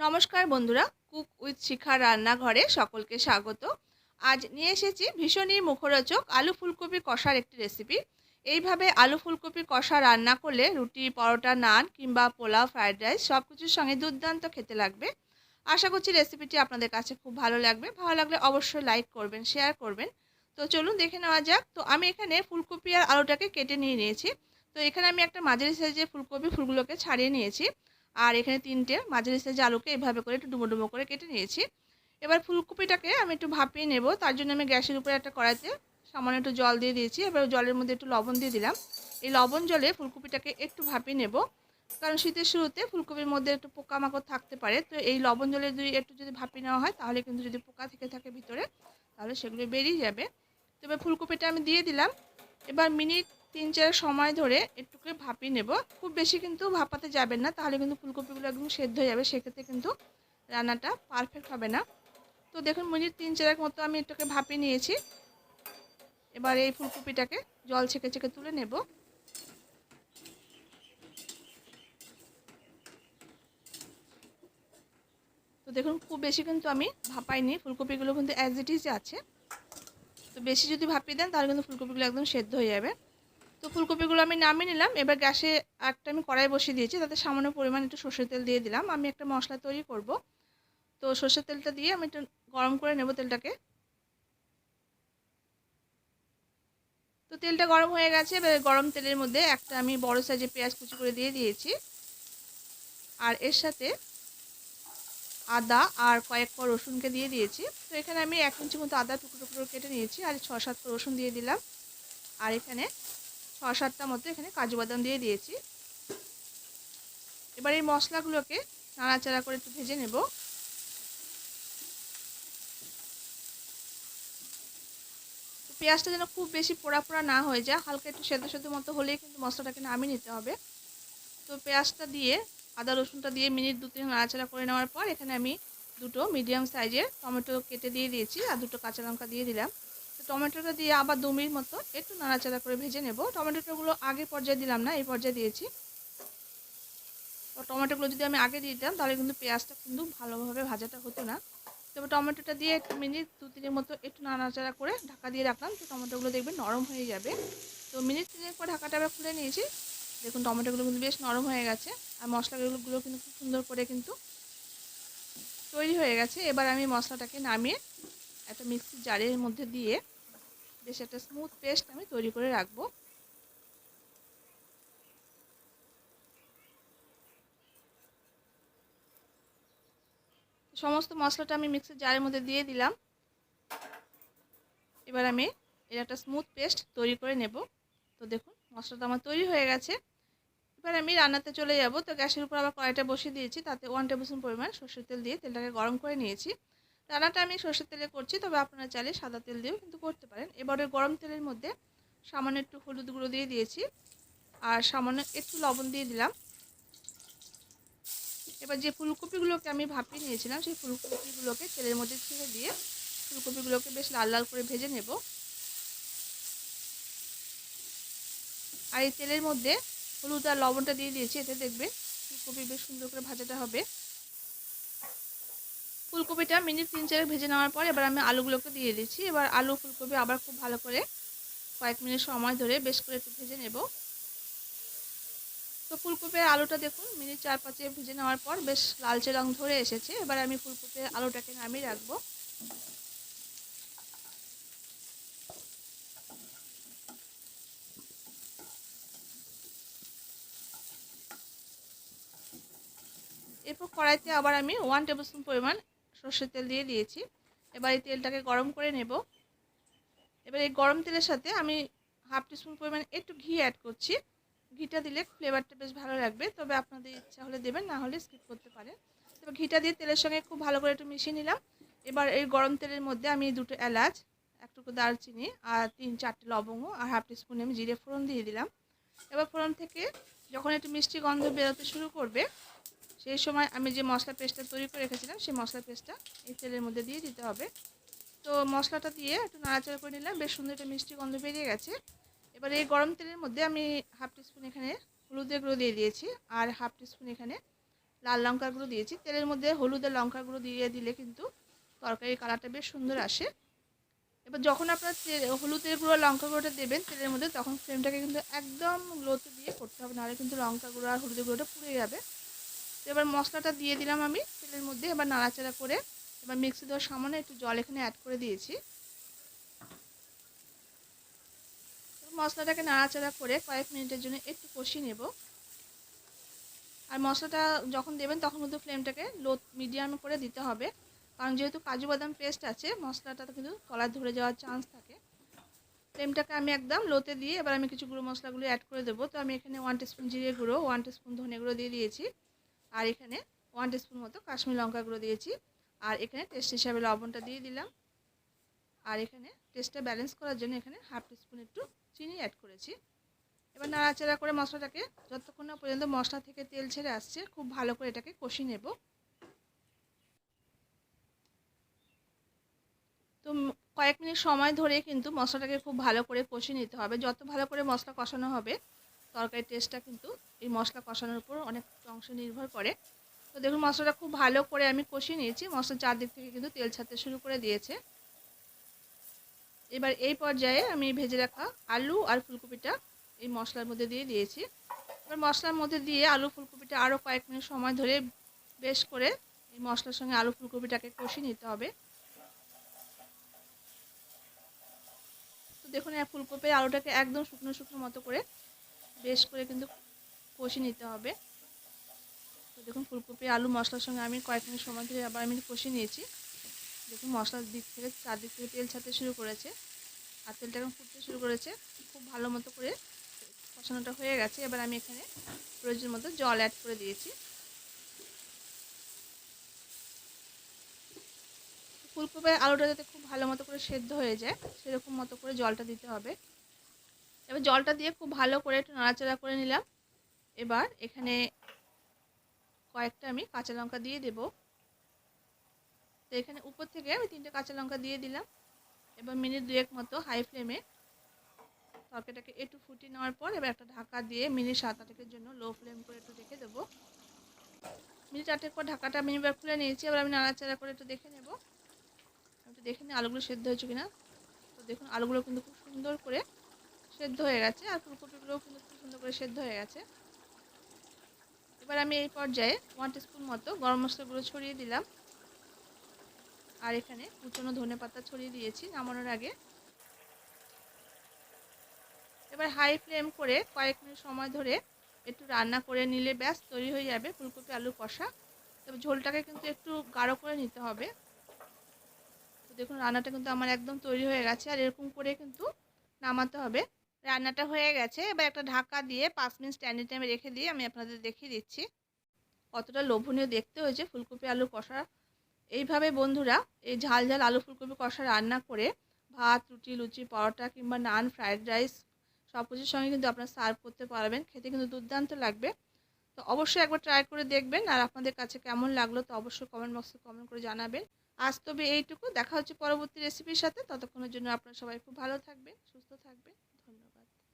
নমস্কার বন্ধুরা, cook with শিখা রান্নাঘরে সকলকে স্বাগত। আজ নিয়ে এসেছি ভীষণই মুখরোচক আলু ফুলকপি কষার একটি রেসিপি এইভাবে আলু ফুলকপি কষা রান্না করলে রুটি, পরোটা, নান কিংবা পোলাও ফ্রায়েড রাইস সব কিছুর সঙ্গে দুর্দান্ত খেতে লাগবে। আশা করছি রেসিপিটি আপনাদের কাছে খুব ভালো লাগবে। ভালো লাগলে অবশ্যই লাইক করবেন শেয়ার করবেন। তো চলুন দেখে নেওয়া যাক। তো আমি এখানে ফুলকপি আর আলুটাকে কেটে নিয়ে নিয়েছি। তো এখানে আমি একটা মাঝারি সাইজের ফুলকপি ফুলগুলোকে ছাড়িয়ে নিয়েছি। আর এখানে তিনটে মাঝারি সাইজের আলুকে এভাবে করে একটু ডুমো ডুমো করে কেটে নিয়েছি। এবার ফুলকপিটাকে আমি একটু ভাপিয়ে নেব, তার জন্য আমি গ্যাসের উপরে একটা কড়াইতে সামান্য একটু জল দিয়ে দিয়েছি। এবার জলের মধ্যে একটু লবণ দিয়ে দিলাম। এই লবণ জলে ফুলকপিটাকে একটু ভাপিয়ে নেব, কারণ শীতের শুরুতে ফুলকপির মধ্যে একটু পোকামাকড় থাকতে পারে। তো এই লবণ জলে যদি একটু যদি ভাপিয়ে নেওয়া হয়, তাহলে কিন্তু যদি পোকা থেকে থাকে ভিতরে, তাহলে সেগুলো বেরিয়ে যাবে। তো এবার ফুলকপিটা আমি দিয়ে দিলাম। এবার মিনিট তিন চার সময় ধরে একটুকে ভাপিয়ে নেব। খুব বেশি কিন্তু ভাপাতে যাবেন না, তাহলে কিন্তু ফুলকপিগুলো একদম সেদ্ধ হয়ে যাবে। সেক্ষেত্রে কিন্তু রান্নাটা পারফেক্ট হবে না। তো দেখুন মিনিট তিন চারেক মতো আমি এটাকে ভাপিয়ে নিয়েছি। এবার এই ফুলকপিটাকে জল ছেঁকে ছেঁকে তুলে নেব। তো দেখুন, খুব বেশি কিন্তু আমি ভাপাইনি। ফুলকপিগুলো কিন্তু অ্যাজ ইট ইজ আছে। তো বেশি যদি ভাপিয়ে দেন, তাহলে কিন্তু ফুলকপিগুলো একদম সেদ্ধ হয়ে যাবে। ফুলকপিগুলো আমি নামিয়ে নিলাম। এবার গ্যাসে একটা আমি কড়াই বসিয়ে দিয়েছি। তাতে সামান্য পরিমাণ একটু সর্ষের তেল দিয়ে দিলাম। আমি একটা মশলা তৈরি করব। তো সর্ষের তেলটা দিয়ে আমি একটু গরম করে নেব তেলটাকে। তো তেলটা গরম হয়ে গেছে। এবার গরম তেলের মধ্যে একটা আমি বড় সাইজে পেঁয়াজ কুচি করে দিয়ে দিয়েছি। আর এর সাথে আদা আর কয়েক পর রসুনকে দিয়ে দিয়েছি। তো এখানে আমি এক ইঞ্চি মতো আদা টুকরো টুকরো কেটে নিয়েছি। আর ছ সাত রসুন দিয়ে দিলাম। আর এখানে ছ সাতটা মতো এখানে কাজু বাদাম দিয়ে দিয়েছি। এবার এই মশলাগুলোকে নাড়াচাড়া করে একটু ভেজে নেব। পেঁয়াজটা যেন খুব বেশি পোড়া পোড়া না হয়ে যায়, হালকা একটু সেদ্ধ সেদ্ধ মতো হলেই কিন্তু মশলাটাকে নামিয়ে নিতে হবে। তো পেঁয়াজটা দিয়ে, আদা রসুনটা দিয়ে মিনিট দু তিন নাড়াচাড়া করে নেওয়ার পর এখানে আমি দুটো মিডিয়াম সাইজের টমেটো কেটে দিয়ে দিয়েছি আর দুটো কাঁচা লঙ্কা দিয়ে দিলাম। টমেটোটা দিয়ে আবার দু মিনিট মতো একটু নাড়াচাড়া করে ভেজে নেব। টমেটোগুলো আগে পর্যায়ে দিলাম না, এই পর্যায়ে দিয়েছি। তো টমেটোগুলো যদি আমি আগে দিয়ে দিতাম, তাহলে কিন্তু পেঁয়াজটা কিন্তু ভালোভাবে ভাজাটা হতো না। তবে টমেটোটা দিয়ে এক মিনিট, দু তিনের মতো একটু নাড়াচাড়া করে ঢাকা দিয়ে রাখলাম। তো টমেটোগুলো দেখবেন নরম হয়ে যাবে। তো মিনিট তিনের পর ঢাকাটা আবার খুলে নিয়েছি। দেখুন টমেটোগুলো কিন্তু বেশ নরম হয়ে গেছে। আর মশলাগুলো কিন্তু খুব সুন্দর করে কিন্তু তৈরি হয়ে গেছে। এবার আমি মশলাটাকে নামিয়ে একটা মিক্সির জারের মধ্যে দিয়ে বেশ একটা স্মুথ পেস্ট আমি তৈরি করে রাখব। সমস্ত মশলাটা আমি মিক্সির জারের মধ্যে দিয়ে দিলাম। এবার আমি এর একটা স্মুথ পেস্ট তৈরি করে নেব। তো দেখুন, মশলাটা আমার তৈরি হয়ে গেছে। এবার আমি রান্নাতে চলে যাব। তো গ্যাসের উপর আবার কড়াইটা বসিয়ে দিয়েছি। তাতে ওয়ান টেবিল স্পুন পরিমাণ সর্ষের তেল দিয়ে তেলটাকে গরম করে নিয়েছি। রান্নাটা আমি সর্ষের তেলে করছি, তবে আপনারা চাইলে সাদা তেল দিয়েও কিন্তু করতে পারেন। এবারে গরম তেলের মধ্যে সামান্য একটু হলুদ গুঁড়ো দিয়ে দিয়েছি, আর সামান্য একটু লবণ দিয়ে দিলাম। এবার যে ফুলকপিগুলোকে আমি ভাপিয়ে নিয়েছিলাম, সেই ফুলকপিগুলোকে তেলের মধ্যে ছেড়ে দিয়ে ফুলকপিগুলোকে বেশ লাল লাল করে ভেজে নেব। আর এই তেলের মধ্যে হলুদ আর লবণটা দিয়ে দিয়েছি, এতে দেখবে ফুলকপি বেশ সুন্দর করে ভাজাটা হবে। ফুলকপিটা মিনিট তিন চারেক ভেজে নেওয়ার পর এবার আমি আলুগুলোকে দিয়ে দিচ্ছি। এবার আলু, ফুলকপি আবার খুব ভালো করে কয়েক মিনিট সময় ধরে বেশ করে একটু ভেজে নেব। তো ফুলকপির আলুটা দেখুন, মিনিট চার পাঁচে ভেজে নেওয়ার পর বেশ লালচে রং ধরে এসেছে। এবার আমি ফুলকপির আলুটাকে নামিয়ে রাখব। এরপর কড়াইতে আবার আমি ওয়ান টেবিল স্পুন পরিমাণ সর্ষের তেল দিয়ে দিয়েছি। এবার এই তেলটাকে গরম করে নেব। এবার এই গরম তেলের সাথে আমি হাফ টিস্পুন পরিমাণ একটু ঘি অ্যাড করছি। ঘিটা দিলে ফ্লেভারটা বেশ ভালো লাগবে। তবে আপনাদের ইচ্ছা হলে দেবেন, না হলে স্কিপ করতে পারেন। তবে ঘিটা দিয়ে তেলের সঙ্গে খুব ভালো করে একটু মিশিয়ে নিলাম। এবার এই গরম তেলের মধ্যে আমি দুটো এলাচ, একটুকু দারচিনি আর তিন চারটে লবঙ্গ আর হাফ টিস্পুন আমি জিরে ফোড়ন দিয়ে দিলাম। এবার ফোড়ন থেকে যখন একটু মিষ্টি গন্ধ বেরোতে শুরু করবে সেই সময় আমি যে মশলা পেস্টটা তৈরি করে রেখেছিলাম, সেই মশলা পেস্টটা এই তেলের মধ্যে দিয়ে দিতে হবে। তো মশলাটা দিয়ে একটু নাড়াচাড়া করে নিলাম, বেশ সুন্দর একটা মিষ্টি গন্ধ বেরিয়ে গেছে। এবার এই গরম তেলের মধ্যে আমি হাফ টিস্পুন এখানে হলুদের গুঁড়ো দিয়ে দিয়েছি আর হাফ টিস্পুন এখানে লাল লঙ্কার গুঁড়ো দিয়েছি। তেলের মধ্যে হলুদের লঙ্কার গুঁড়ো দিয়ে দিলে কিন্তু তরকারির কালারটা বেশ সুন্দর আসে। এবার যখন আপনার হলুদের গুঁড়ো লঙ্কা গুঁড়োটা দেবেন তেলের মধ্যে, তখন ফ্লেমটাকে কিন্তু একদম লোতে দিয়ে করতে হবে, নাহলে কিন্তু লঙ্কা গুঁড়ো আর হলুদের গুঁড়োটা পুড়ে যাবে। তো এবার মশলাটা দিয়ে দিলাম আমি তেলের মধ্যে, এবার নাড়াচাড়া করে এবার মিক্সি দেওয়ার সামান্য একটু জল এখানে অ্যাড করে দিয়েছি। মশলাটাকে নাড়াচাড়া করে কয়েক মিনিটের জন্য একটু কষিয়ে নেব। আর মশলাটা যখন দেবেন তখন কিন্তু ফ্লেমটাকে লো মিডিয়ামে করে দিতে হবে। কারণ যেহেতু কাজু বাদাম পেস্ট আছে, মশলাটা কিন্তু কলার ধরে যাওয়ার চান্স থাকে। ফ্লেমটাকে আমি একদম লোতে দিয়ে এবার আমি কিছু গুঁড়ো মশলাগুলো অ্যাড করে দেবো। তো আমি এখানে ওয়ান টিস্পুন জিরে গুঁড়ো ওয়ান টিস্পুন ধনে গুঁড়ো দিয়ে দিয়েছি। আর এখানে ওয়ান টিস্পুন মতো কাশ্মীর লঙ্কা গুঁড়ো দিয়েছি। আর এখানে টেস্ট হিসাবে লবণটা দিয়ে দিলাম। আর এখানে টেস্টটা ব্যালেন্স করার জন্য এখানে হাফ টিস্পুন একটু চিনি অ্যাড করেছি। এবার নাড়াচাড়া করে মশলাটাকে যতক্ষণ না পর্যন্ত মশলা থেকে তেল ছেড়ে আসছে, খুব ভালো করে এটাকে কষিয়ে নেব। তো কয়েক মিনিট সময় ধরে কিন্তু মশলাটাকে খুব ভালো করে কষিয়ে নিতে হবে। যত ভালো করে মশলা কষানো হবে তরকারির টেস্টটা কিন্তু এই মশলা কষানোর উপর অনেক অংশ নির্ভর করে। তো দেখুন, মশলাটা খুব ভালো করে আমি কষিয়ে নিয়েছি। মশলা চারদিক থেকে কিন্তু তেল ছাড়তে শুরু করে দিয়েছে। এবার এই পর্যায়ে আমি ভেজে রাখা আলু আর ফুলকপিটা এই মশলার মধ্যে দিয়ে দিয়েছি। এবার মশলার মধ্যে দিয়ে আলু ফুলকপিটা আরও কয়েক মিনিট সময় ধরে বেশ করে এই মশলার সঙ্গে আলু ফুলকপিটাকে কষিয়ে নিতে হবে। তো দেখুন ফুলকপি আলুটাকে একদম শুকনো শুকনো মতো করে বেশ করে কিন্তু কষিয়ে নিতে হবে। তো দেখুন, ফুলকপি, আলু, মশলার সঙ্গে আমি কয়েক মিনিট সময় ধরে আবার আমি কষিয়ে নিয়েছি। দেখুন, মশলার দিক থেকে, চারদিক থেকে তেল ছাড়তে শুরু করেছে আর তেলটা এখন ফুটতে শুরু করেছে। খুব ভালো মতো করে কষানোটা হয়ে গেছে। এবার আমি এখানে প্রয়োজন মতো জল অ্যাড করে দিয়েছি। ফুলকপি আলুটা যাতে খুব ভালো মতো করে সেদ্ধ হয়ে যায়, সেরকম মতো করে জলটা দিতে হবে। এবার জলটা দিয়ে খুব ভালো করে একটু নাড়াচাড়া করে নিলাম। এবার এখানে কয়েকটা আমি কাঁচা লঙ্কা দিয়ে দেবো। তো এখানে উপর থেকে আমি তিনটে কাঁচা লঙ্কা দিয়ে দিলাম। এবার মিনিট দুয়েক মতো হাই ফ্লেমে তরকারিটাকে একটু ফুটিয়ে নেওয়ার পর এবার একটা ঢাকা দিয়ে মিনিট সাত আটেকের জন্য লো ফ্লেম করে একটু রেখে দেবো। মিনিট আটেক পর ঢাকাটা আমি এবার খুলে নিয়েছি। এবার আমি নাড়াচাড়া করে একটু দেখে নেব। একটু দেখে নিই আলুগুলো সেদ্ধ হয়েছে কিনা। তো দেখুন, আলুগুলো কিন্তু খুব সুন্দর করে সেদ্ধ হয়ে গেছে, আর ফুলকপিগুলোও কিন্তু খুব সুন্দর করে সেদ্ধ হয়ে গেছে। এবার আমি এই পর্যায়ে ওয়ান টিস্পুন মতো গরম মশলাগুলো ছড়িয়ে দিলাম। আর এখানে কুচনো ধনে পাতা ছড়িয়ে দিয়েছি নামানোর আগে। এবার হাই ফ্লেম করে কয়েক মিনিট সময় ধরে একটু রান্না করে নিলে ব্যাস, তৈরি হয়ে যাবে ফুলকপি আলু কষা। তবে ঝোলটাকে কিন্তু একটু গাঢ় করে নিতে হবে। তো দেখুন, রান্নাটা কিন্তু আমার একদম তৈরি হয়ে গেছে, আর এরকম করে কিন্তু নামাতে হবে। রান্নাটা হয়ে গেছে। এবার একটা ঢাকা দিয়ে পাঁচ মিনিট স্ট্যান্ডিং টাইমে রেখে দিয়ে আমি আপনাদের দেখিয়ে দিচ্ছি। কতটা লোভনীয় দেখতে হয়েছে ফুলকপি আলু কষা। এইভাবে বন্ধুরা এই ঝাল ঝাল আলু ফুলকপি কষা রান্না করে ভাত, রুটি, লুচি, পরোটা কিংবা নান ফ্রায়েড রাইস সব কিছুর সঙ্গে কিন্তু আপনারা সার্ভ করতে পারবেন। খেতে কিন্তু দুর্দান্ত লাগবে। তো অবশ্যই একবার ট্রাই করে দেখবেন আর আপনাদের কাছে কেমন লাগল তো অবশ্যই কমেন্ট বক্সে কমেন্ট করে জানাবেন। আজ তবে এইটুকু। দেখা হচ্ছে পরবর্তী রেসিপির সাথে। ততক্ষণের জন্য আপনারা সবাই খুব ভালো থাকবেন, সুস্থ থাকবেন।